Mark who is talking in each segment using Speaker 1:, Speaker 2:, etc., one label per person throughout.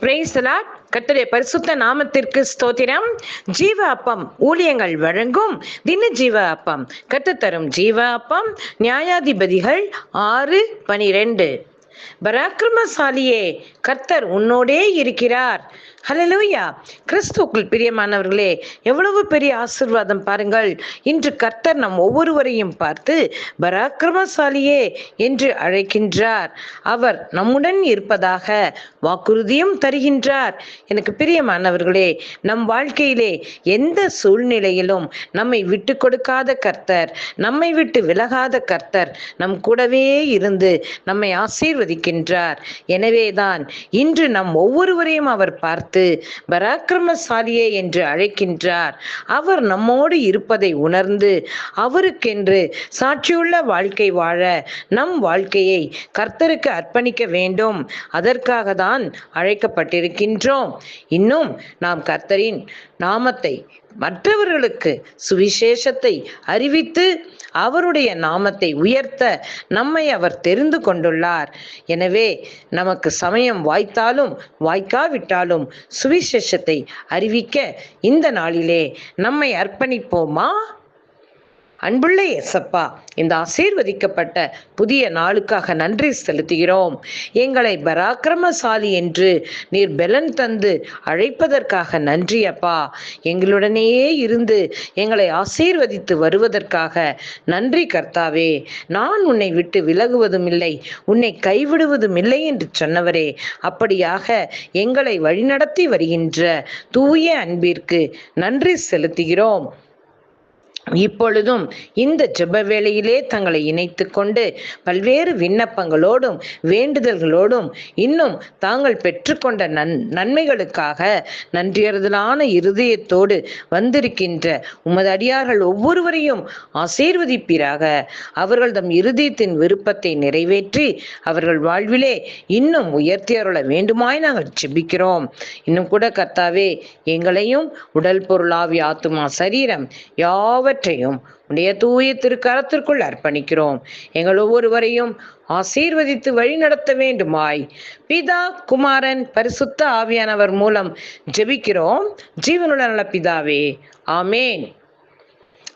Speaker 1: பிரைஸ்லாட் கர்த்தருடைய பரிசுத்த நாமத்திற்கு ஸ்தோத்திரம். ஜீவ அப்பம் ஊழியங்கள் வழங்கும் தின ஜீவ அப்பம் கத்து தரும் ஜீவ அப்பம் நியாயாதிபதிகள் ஆறு பனிரெண்டு. பராக்கிரமசாலியே கர்த்தர் உன்னோடே இருக்கிறார். ஹலலூயா கிறிஸ்துக்குள் பிரியமானவர்களே எவ்வளவு பெரிய ஆசிர்வாதம் பாருங்கள். இன்று கர்த்தர் நம் ஒவ்வொருவரையும் பார்த்து பராக்கிரமசாலியே என்று அழைக்கின்றார். அவர் நம்முடன் இருப்பதாக வாக்குறுதியும் தருகின்றார். எனக்கு பிரியமானவர்களே நம் வாழ்க்கையிலே எந்த சூழ்நிலையிலும் நம்மை விட்டு கொடுக்காத கர்த்தர் நம்மை விட்டு விலகாத கர்த்தர் நம் கூடவே இருந்து நம்மை ஆசீர்வதிக்கின்றார் எனவேதான் இன்று நம் ஒவ்வொருவரையும் அவர் பார்த்து பராக்கிரமசாலியே என்று அழைக்கின்றார். அவர் நம்மோடு இருப்பதை உணர்ந்து அவருக்கென்று சாட்சியுள்ள வாழ்க்கை வாழ நம் வாழ்க்கையை கர்த்தருக்கு அர்ப்பணிக்க வேண்டும். அதற்காக தான் அழைக்கப்பட்டிருக்கின்றோம். இன்னும் நாம் கர்த்தரின் நாமத்தை மற்றவர்களுக்கு சுவிசேஷத்தை அறிவித்து அவருடைய நாமத்தை உயர்த்த நம்மை அவர் தெரிந்து கொண்டுள்ளார். எனவே நமக்கு சமயம் வாய்த்தாலும் வாய்க்காவிட்டாலும் சுவிசேஷத்தை அறிவிக்க இந்த நாளிலே நம்மை அர்ப்பணிப்போமா? அன்புள்ள எசப்பா இந்த ஆசீர்வதிக்கப்பட்ட புதிய நாளுக்காக நன்றி செலுத்துகிறோம். எங்களை பராக்கிரமசாலி என்று நீர் பெலன் தந்து அழைப்பதற்காக நன்றி அப்பா. எங்களுடனேயே இருந்து எங்களை ஆசீர்வதித்து வருவதற்காக நன்றி கர்த்தாவே. நான் உன்னை விட்டு விலகுவதும் இல்லை உன்னை கைவிடுவதும் இல்லை என்று சொன்னவரே. அப்படியாக எங்களை வழிநடத்தி வருகின்ற தூய அன்பிற்கு நன்றி செலுத்துகிறோம். இப்பொழுதும் இந்த ஜெப வேளையிலே தங்களை இணைத்து கொண்டு பல்வேறு விண்ணப்பங்களோடும் வேண்டுதல்களோடும் இன்னும் தாங்கள் பெற்றுக்கொண்ட நன் நன்மைகளுக்காக நன்றியறுதலான இருதயத்தோடு வந்திருக்கின்ற உமது அடியார்கள் ஒவ்வொருவரையும் ஆசீர்வதிப்பீராக. அவர்கள் தம் இருதயத்தின் விருப்பத்தை நிறைவேற்றி அவர்கள் வாழ்விலே இன்னும் உயர்த்தி அருள வேண்டுமாய் நாங்கள் ஜெபிக்கிறோம். இன்னும் கூட கர்த்தாவே எங்களையும் உடல் பொருளாவி ஆத்துமா சரீரம் யாவ எல்லாவற்றையும் உடைய தூய திருக்கரத்திற்குள் அர்ப்பணிக்கிறோம். எங்கள் ஒவ்வொருவரையும் ஆசீர்வதித்து வழி நடத்த வேண்டுமாய். பிதா குமாரன் பரிசுத்த ஆவியானவர் மூலம் ஜெபிக்கிறோம். ஜீவனுள்ள நல்ல பிதாவே ஆமேன்.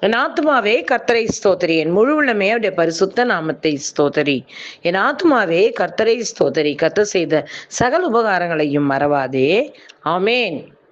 Speaker 1: என் ஆத்மாவே கர்த்தரை ஸ்தோத்தரி. என் முழு உள்ளமே அவருடைய பரிசுத்த நாமத்தை ஸ்தோத்தரி. என் ஆத்மாவே கர்த்தரை ஸ்தோத்தரி. கத்த செய்த சகல உபகாரங்களையும் மறவாதே. ஆமேன்.